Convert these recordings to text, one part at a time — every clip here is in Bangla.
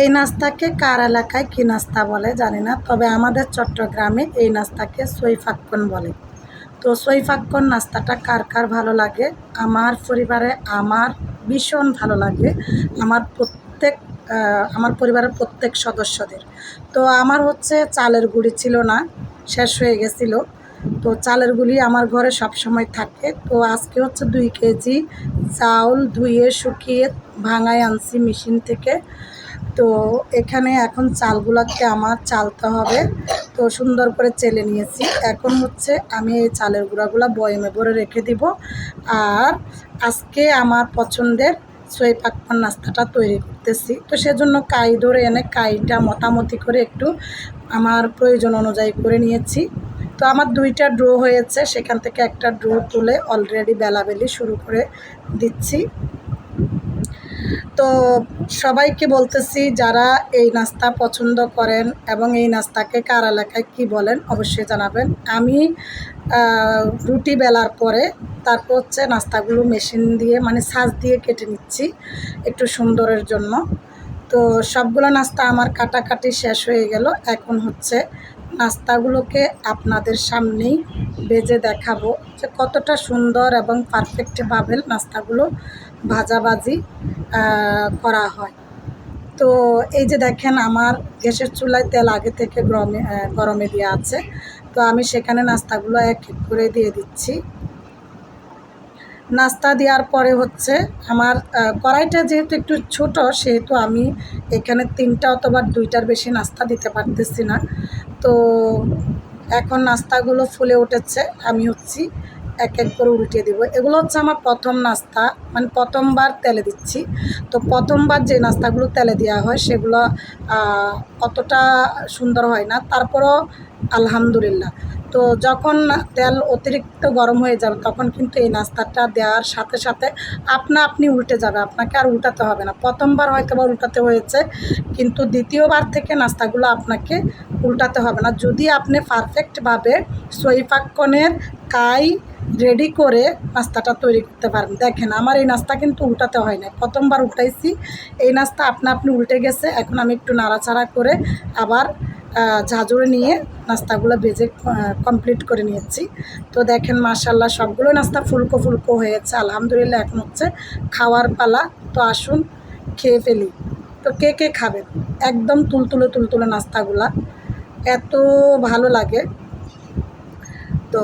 এই নাস্তাকে কার এলাকায় কী নাস্তা বলে জানি না, তবে আমাদের চট্টগ্রামে এই নাস্তাকে সৈফাক্কন বলে। তো সৈফাক্কন নাস্তাটা কার কার ভালো লাগে? আমার পরিবারে আমার ভীষণ ভালো লাগে, আমার প্রত্যেক আমার পরিবারের প্রত্যেক সদস্যদের। তো আমার হচ্ছে চালের গুঁড়ি ছিল না, শেষ হয়ে গেছিল। তো চালের গুলি আমার ঘরে সব সময় থাকে। তো আজকে হচ্ছে দুই কেজি চাউল ধুয়ে, শুকিয়ে, ভাঙায় আনছি মেশিন থেকে। তো এখানে এখন চালগুলোকে আমার চালতে হবে। তো সুন্দর করে চেলে নিয়েছি। এখন হচ্ছে আমি এই চালের গুঁড়াগুলো বয়মে ভরে রেখে দিব। আর আজকে আমার পছন্দের সোয়ে পাকপান নাস্তাটা তৈরি করতেছি। তো সেজন্য কাই ধরে এনে কাইটা মতামতি করে একটু আমার প্রয়োজন অনুযায়ী করে নিয়েছি। তো আমার দুইটা ড্রো হয়েছে, সেখান থেকে একটা ড্রো তুলে অলরেডি বেলাবেলি শুরু করে দিচ্ছি। তো সবাইকে বলতেছি, যারা এই নাস্তা পছন্দ করেন এবং এই নাস্তাকে কার এলাকায় কী বলেন, অবশ্যই জানাবেন। আমি রুটি বেলার পরে তারপর হচ্ছে নাস্তাগুলো মেশিন দিয়ে মানে সাজ দিয়ে কেটে নিচ্ছি একটু সুন্দরের জন্য। তো সবগুলো নাস্তা আমার কাটাকাটি শেষ হয়ে গেল। এখন হচ্ছে নাস্তাগুলোকে আপনাদের সামনেই বেজে দেখাবো যে কতটা সুন্দর এবং পারফেক্টভাবে নাস্তাগুলো ভাজাভাজি করা হয়। তো এই যে দেখেন আমার গ্যাসের চুলায় তেল আগে থেকে গরমে গরমে দেওয়া আছে। তো আমি সেখানে নাস্তাগুলো এক এক করে দিয়ে দিচ্ছি। নাস্তা দেওয়ার পরে হচ্ছে আমার কড়াইটা যেহেতু একটু ছোট, সেহেতু আমি এখানে তিনটা অথবা দুইটার বেশি নাস্তা দিতে পারতেছি না। তো এখন নাস্তাগুলো ফুলে উঠেছে, আমি হচ্ছি এক এক করে উল্টিয়ে দেবো। এগুলো হচ্ছে আমার প্রথম নাস্তা মানে প্রথমবার তেলে দিচ্ছি। তো প্রথমবার যে নাস্তাগুলো তেলে দেওয়া হয়, সেগুলো অতটা সুন্দর হয় না। তারপরও আলহামদুলিল্লাহ। তো যখন তেল অতিরিক্ত গরম হয়ে যাবে, তখন কিন্তু এই নাস্তাটা দেওয়ার সাথে সাথে আপনা আপনি উল্টে যাবে, আপনাকে আর উল্টাতে হবে না। প্রথমবার হয়তো বা উল্টাতে হয়েছে, কিন্তু দ্বিতীয়বার থেকে নাস্তাগুলো আপনাকে উল্টাতে হবে না। যদি আপনি পারফেক্টভাবে সৈফাক্কনের কাই রেডি করে নাস্তাটা তৈরি করতে পারেন। দেখেন, আমার এই নাস্তা কিন্তু উল্টাতে হয় না প্রথমবার উল্টাইছি। এই নাস্তা আপনা আপনি উল্টে গেছে, এখন আমি একটু নাড়াচাড়া করে আবার ঝাঁঝুড়ে নিয়ে নাস্তাগুলো ভেজে কমপ্লিট করে নিয়েছি। তো দেখেন মাশাল্লাহ সবগুলো নাস্তা ফুলকো ফুলকো হয়েছে, আলহামদুলিল্লাহ এখন হচ্ছে খাওয়ার পালা। তো আসুন খেয়ে ফেলি। তো কে কে খাবেন একদম তুলতুলে তুলতুলে নাস্তাগুলা। এত ভালো লাগে। তো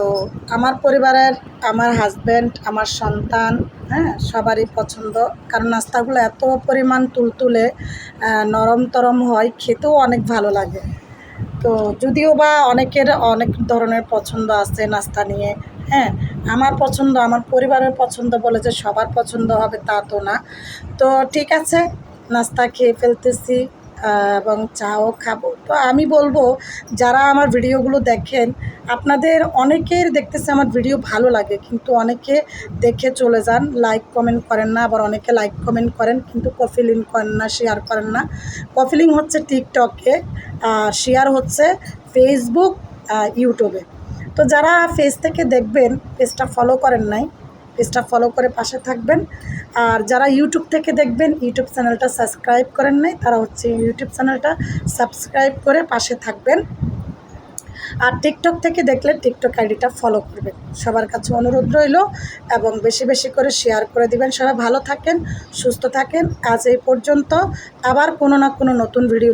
আমার পরিবারের, আমার হাজব্যান্ড আমার সন্তান হ্যাঁ সবারই পছন্দ। কারণ নাস্তাগুলো এত পরিমাণ তুলতুলে নরম তরম হয়, খেতেও অনেক ভালো লাগে। তো যদিও বা অনেকের অনেক ধরনের পছন্দ আছে নাস্তা নিয়ে হ্যাঁ? আমার পছন্দ, আমার পরিবারের পছন্দ বলে যে সবার পছন্দ হবে তা তো না। তো ঠিক আছে, নাস্তা খেয়ে ফেলতেছি। এবং চাও খাব। তো আমি বলব, যারা আমার ভিডিওগুলো দেখেন, আপনাদের অনেকের দেখতেছে আমার ভিডিও ভালো লাগে, কিন্তু অনেকে দেখে চলে যান লাইক কমেন্ট করেন না, আবার অনেকে লাইক কমেন্ট করেন, কিন্তু কফি লিঙ্ক করেন না শেয়ার করেন না। কফিলিং হচ্ছে টিকটকে আর শেয়ার হচ্ছে ফেসবুক ইউটিউবে তো যারা পেজ থেকে দেখবেন পেজটা ফলো করেন নাই পেজটা ফলো করে পাশে থাকবেন। আর যারা ইউটিউব থেকে দেখবেন ইউটিউব চ্যানেলটা সাবস্ক্রাইব করেন নাই, তারা হচ্ছে ইউটিউব চ্যানেলটা সাবস্ক্রাইব করে পাশে থাকবেন। আর টিকটক থেকে দেখলে টিকটক আইডিটা ফলো করবেন। সবার কাছে অনুরোধ রইল এবং বেশি বেশি করে শেয়ার করে দিবেন। সবাই ভালো থাকেন, সুস্থ থাকেন। আজ এই পর্যন্ত আবার কোনো না কোনো নতুন ভিডিও